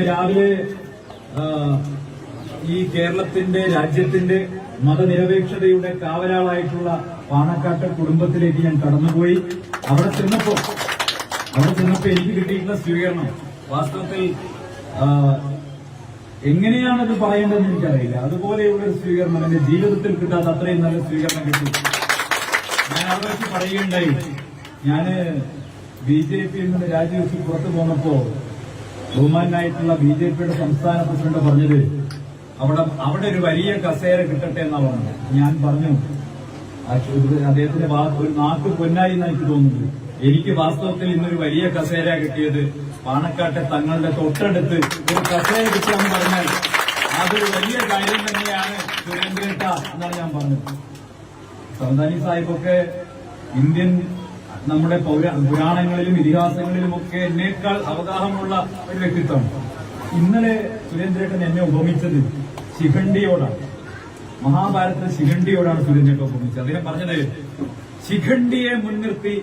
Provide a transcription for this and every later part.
രാവിലെ ഈ കേരളത്തിന്റെ രാജ്യത്തിന്റെ മതനിരപേക്ഷതയുടെ കാവലാളായിട്ടുള്ള പാണക്കാട്ട് കുടുംബത്തിലേക്ക് ഞാൻ കടന്നുപോയി. അവിടെ ചെന്നപ്പോ അവിടെ ചെന്നപ്പോ എനിക്ക് കിട്ടിയിട്ടുള്ള സ്വീകരണം. വാസ്തവത്തിൽ എങ്ങനെയാണത് പറയേണ്ടതെന്ന് എനിക്കറിയില്ല. അതുപോലെയുള്ള ഒരു സ്വീകരണം എന്റെ ജീവിതത്തിൽ കിട്ടാത്ത അത്രയും നല്ല സ്വീകരണം കിട്ടി. ഞാൻ അവിടെ പറയുകയുണ്ടായി. ഞാൻ ബി ജെ പിയിൽ നിന്ന് രാജിവെച്ച് പുറത്തു പോന്നപ്പോ ബഹുമാനായിട്ടുള്ള ബി ജെ പിയുടെ സംസ്ഥാന പ്രസിഡന്റ് പറഞ്ഞത് അവിടെ അവിടെ ഒരു വലിയ കസേര കിട്ടട്ടെ എന്നാ പറഞ്ഞത് ഞാൻ പറഞ്ഞു അദ്ദേഹത്തിന്റെ ഒരു നാക്ക് പൊന്നായി എന്നാ എനിക്ക് തോന്നുന്നത്. എനിക്ക് വാസ്തവത്തിൽ ഇന്നൊരു വലിയ കസേര കിട്ടിയത് പാണക്കാട്ടെ തങ്ങളുടെ തൊട്ടടുത്ത് ഒരു കസേര കിട്ടിയെന്ന് പറഞ്ഞാൽ അതൊരു വലിയ കാര്യം തന്നെയാണ് സുരേന്ദ്രേട്ട എന്നാണ് ഞാൻ പറഞ്ഞത്. സന്താനി സാഹിബൊക്കെ ഇന്ത്യൻ നമ്മുടെ പൗര- പുരാണങ്ങളിലും ഇതിഹാസങ്ങളിലും ഒക്കെ എന്നേക്കാൾ അവഗാഹമുള്ള ഒരു വ്യക്തിത്വമാണ് ഇന്നലെ സുരേന്ദ്രേട്ടൻ എന്നെ ഉപമിച്ചത് ശിഖണ്ഡിയോടാണ്. മഹാഭാരത ശിഖണ്ഡിയോടാണ് സുരേന്ദ്രേട്ടൻ ഉപമിച്ചത്. അദ്ദേഹം പറഞ്ഞത് ശിഖണ്ഡിയെ മുൻനിർത്തി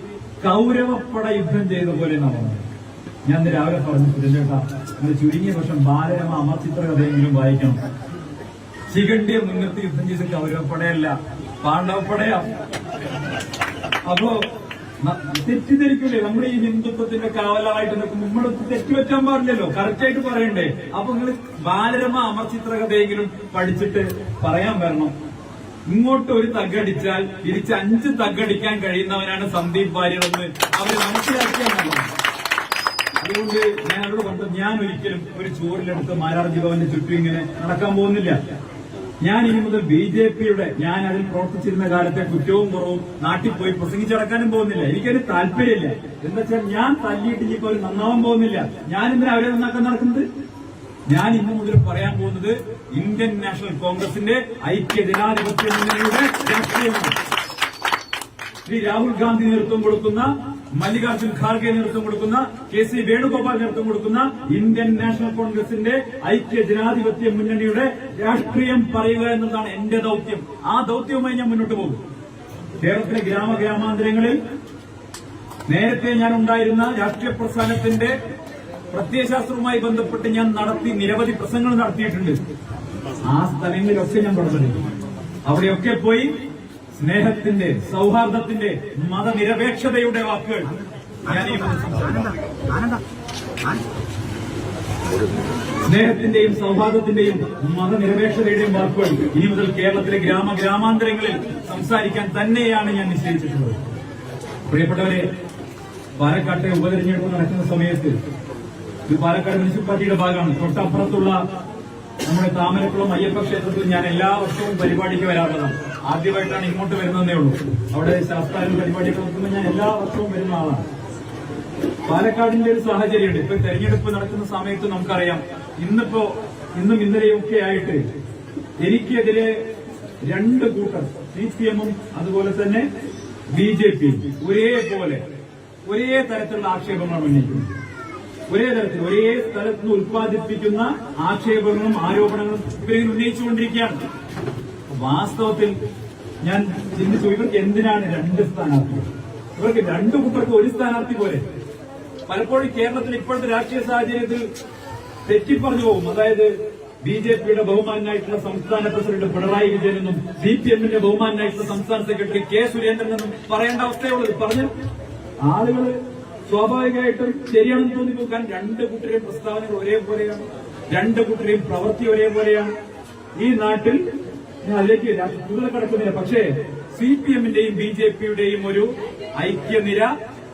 കൗരവപ്പട യുദ്ധം ചെയ്ത പോലെ നമ്മൾ ഞാൻ രാവിലെ പറഞ്ഞു സുരേന്ദ്രേട്ട നിങ്ങൾ ചുരുങ്ങിയ പക്ഷം ബാലരമ അമർചിത്ര കഥയെങ്കിലും വായിക്കണം. ശിഖണ്ഡിയെ മുൻനിർത്തി യുദ്ധം ചെയ്ത കൗരവപ്പടയല്ല പാണ്ഡവപ്പടയാ. അപ്പോ തെറ്റിദ്ധരിക്കൂലേ. നമ്മുടെ ഈ ഹിന്ദുത്വത്തിന്റെ കാവലായിട്ട് നിൽക്കും നമ്മൾ തെറ്റ് പറ്റാൻ പാടില്ലല്ലോ. കറക്റ്റായിട്ട് പറയണ്ടേ. അപ്പൊ നിങ്ങൾ ബാലരമ അമർചിത്ര കഥയെങ്കിലും പഠിച്ചിട്ട് പറയാൻ വരണം. ഇങ്ങോട്ട് ഒരു തഗ്ഗടിച്ചാൽ തിരിച്ച് അഞ്ച് തഗ്ഗടിക്കാൻ കഴിയുന്നവനാണ് സന്ദീപ് വാര്യർ എന്ന് അവർ മനസ്സിലാക്കിയാണ് അതുകൊണ്ട് ഞാൻ അവരോട് പറഞ്ഞു ഞാൻ ഒരിക്കലും ഒരു ചോറിലെടുത്ത് മാരാർജി ഭവന്റെ ചുറ്റും ഇങ്ങനെ നടക്കാൻ പോകുന്നില്ല. ഞാൻ ഇനി മുതൽ ബി ജെ പിയുടെ ഞാൻ അതിൽ പ്രവർത്തിച്ചിരുന്ന കാലത്തെ കുറ്റവും കുറവും നാട്ടിൽ പോയി പ്രസംഗിച്ചടക്കാനും പോകുന്നില്ല. എനിക്കൊരു താല്പര്യമില്ല. എന്താ വെച്ചാൽ ഞാൻ തല്ലിയിട്ട് ഇനി അവർ നന്നാവാൻ പോകുന്നില്ല. ഞാൻ എന്തിനാ അവരെ നന്നാക്കാൻ നടക്കുന്നത്? ഞാൻ ഇന്നു മുതൽ പറയാൻ പോകുന്നത് ഇന്ത്യൻ നാഷണൽ കോൺഗ്രസിന്റെ ഐക്യ ജനാധിപത്യ മുന്നണിയുടെ രാഷ്ട്രീയമാണ് ശ്രീ രാഹുൽ ഗാന്ധി നേതൃത്വം കൊടുക്കുന്ന മല്ലികാർജുൻ ഖാർഗെ നേതൃത്വം കൊടുക്കുന്ന കെ സി വേണുഗോപാൽ നേതൃത്വം കൊടുക്കുന്ന ഇന്ത്യൻ നാഷണൽ കോൺഗ്രസിന്റെ ഐക്യ ജനാധിപത്യ മുന്നണിയുടെ രാഷ്ട്രീയം പറയുക എന്നതാണ് എന്റെ ദൌത്യം. ആ ദൌത്യവുമായി ഞാൻ മുന്നോട്ട് പോകും. കേരളത്തിലെ ഗ്രാമ ഗ്രാമാന്തരങ്ങളിൽ നേരത്തെ ഞാൻ ഉണ്ടായിരുന്ന രാഷ്ട്രീയ പ്രസ്ഥാനത്തിന്റെ പ്രത്യയശാസ്ത്രവുമായി ബന്ധപ്പെട്ട് ഞാൻ നടത്തി നിരവധി പ്രസംഗങ്ങൾ നടത്തിയിട്ടുണ്ട്. ആ സ്ഥലങ്ങളിലൊക്കെ ഞാൻ പറഞ്ഞിട്ടുണ്ട് അവിടെയൊക്കെ പോയി സ്നേഹത്തിന്റെ സൗഹാർദ്ദത്തിന്റെ മതനിരപേക്ഷതയുടെ വാക്കുകൾ. സ്നേഹത്തിന്റെയും സൗഹാർദ്ദത്തിന്റെയും മതനിരപേക്ഷതയുടെയും വാക്കുകൾ ഇനി മുതൽ കേരളത്തിലെ ഗ്രാമ ഗ്രാമാന്തരങ്ങളിൽ സംസാരിക്കാൻ തന്നെയാണ് ഞാൻ നിശ്ചയിച്ചിട്ടുള്ളത്. പ്രിയപ്പെട്ടവരെ പാലക്കാട്ടെ ഉപതെരഞ്ഞെടുപ്പ് നടക്കുന്ന സമയത്ത് ഇത് പാലക്കാട് മുനിസിപ്പാലിറ്റിയുടെ ഭാഗമാണ്. തൊട്ടപ്പുറത്തുള്ള നമ്മുടെ താമരക്കുളം അയ്യപ്പ ക്ഷേത്രത്തിൽ ഞാൻ എല്ലാ വർഷവും പരിപാടിക്ക് വരാറുള്ളതാണ്. ആദ്യമായിട്ടാണ് ഇങ്ങോട്ട് വരുന്നതേ ഉള്ളൂ. അവിടെ ശാസ്ത്രാലും പരിപാടിയൊക്കെ നോക്കുമ്പോൾ ഞാൻ എല്ലാ വർഷവും വരുന്ന ആളാണ്. പാലക്കാടിന്റെ ഒരു സാഹചര്യമുണ്ട്. ഇപ്പൊ തെരഞ്ഞെടുപ്പ് നടക്കുന്ന സമയത്ത് നമുക്കറിയാം. ഇന്നിപ്പോ ഇന്നും ഇന്നലെയും ഒക്കെ ആയിട്ട് എനിക്കെതിരെ രണ്ട് കൂട്ടർ സി പി എമ്മും അതുപോലെ തന്നെ ബി ജെ പി ഒരേപോലെ ഒരേ തരത്തിലുള്ള ആക്ഷേപങ്ങളാണ് ഉന്നയിക്കുന്നത്. ഒരേ തരത്തിൽ ഒരേ സ്ഥലത്ത് നിന്ന് ഉത്പാദിപ്പിക്കുന്ന ആക്ഷേപങ്ങളും ആരോപണങ്ങളും ഇവരിങ്ങനെ ഉന്നയിച്ചുകൊണ്ടിരിക്കുകയാണ്. വാസ്തവത്തിൽ ഞാൻ ചിന്തിച്ചു ഇവർക്ക് എന്തിനാണ് രണ്ട് സ്ഥാനാർത്ഥികൾ ഇവർക്ക് രണ്ടു കുട്ടർക്ക് ഒരു സ്ഥാനാർത്ഥി പോലെ പലപ്പോഴും കേരളത്തിൽ ഇപ്പോഴത്തെ രാഷ്ട്രീയ സാഹചര്യത്തിൽ തെറ്റിപ്പറഞ്ഞു പോകും. അതായത് ബി ജെ പിയുടെ ബഹുമാനായിട്ടുള്ള സംസ്ഥാന പ്രസിഡന്റ് പിണറായി വിജയനെന്നും സി പി എമ്മിന്റെ ബഹുമാനായിട്ടുള്ള സംസ്ഥാന സെക്രട്ടറി കെ സുരേന്ദ്രനെന്നും പറയേണ്ട അവസ്ഥയുള്ളത്. പറഞ്ഞു ആളുകൾ സ്വാഭാവികമായിട്ടും ശരിയാണെന്ന് തോന്നി നോക്കാൻ രണ്ട് കുട്ടികളുടെ പ്രസ്താവനകൾ ഒരേപോലെയാണ്. രണ്ട് കുട്ടികളുടെയും പ്രവൃത്തി ഒരേപോലെയാണ്. ഈ നാട്ടിൽ ഞാൻ അതിലേക്ക് കൂടുതൽ കിടക്കുന്നില്ല പക്ഷേ സി പി എമ്മിന്റെയും ബി ജെ പിയുടെയും ഒരു ഐക്യനിര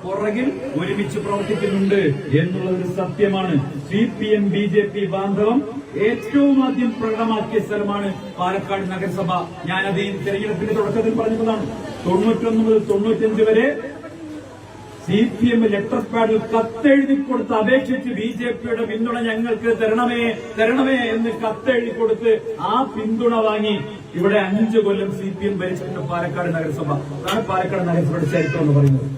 പുറകിൽ ഒരുമിച്ച് പ്രവർത്തിക്കുന്നുണ്ട് എന്നുള്ളത് സത്യമാണ്. C P M B J P ബാന്ധവം ഏറ്റവും ആദ്യം പ്രകടമാക്കിയ സ്ഥലമാണ് പാലക്കാട് നഗരസഭ. ഞാനത് ഈ തെരഞ്ഞെടുപ്പിന്റെ തുടക്കത്തിൽ പറഞ്ഞതാണ് തൊണ്ണൂറ്റൊന്ന് മുതൽ തൊണ്ണൂറ്റഞ്ച് വരെ സി പി എം ലെറ്റർ പാഡിൽ കത്തെഴുതി കൊടുത്ത് അപേക്ഷിച്ച് ബി ജെ പിയുടെ പിന്തുണ ഞങ്ങൾക്ക് തരണമേ തരണമേ എന്ന് കത്തെഴുതി കൊടുത്ത് ആ പിന്തുണ വാങ്ങി ഇവിടെ അഞ്ചു കൊല്ലം സി പി എം ഭരിച്ചിട്ടുണ്ട് പാലക്കാട് നഗരസഭ. അതാണ് പാലക്കാട് നഗരസഭയുടെ ചരിത്രം എന്ന് പറയുന്നത്.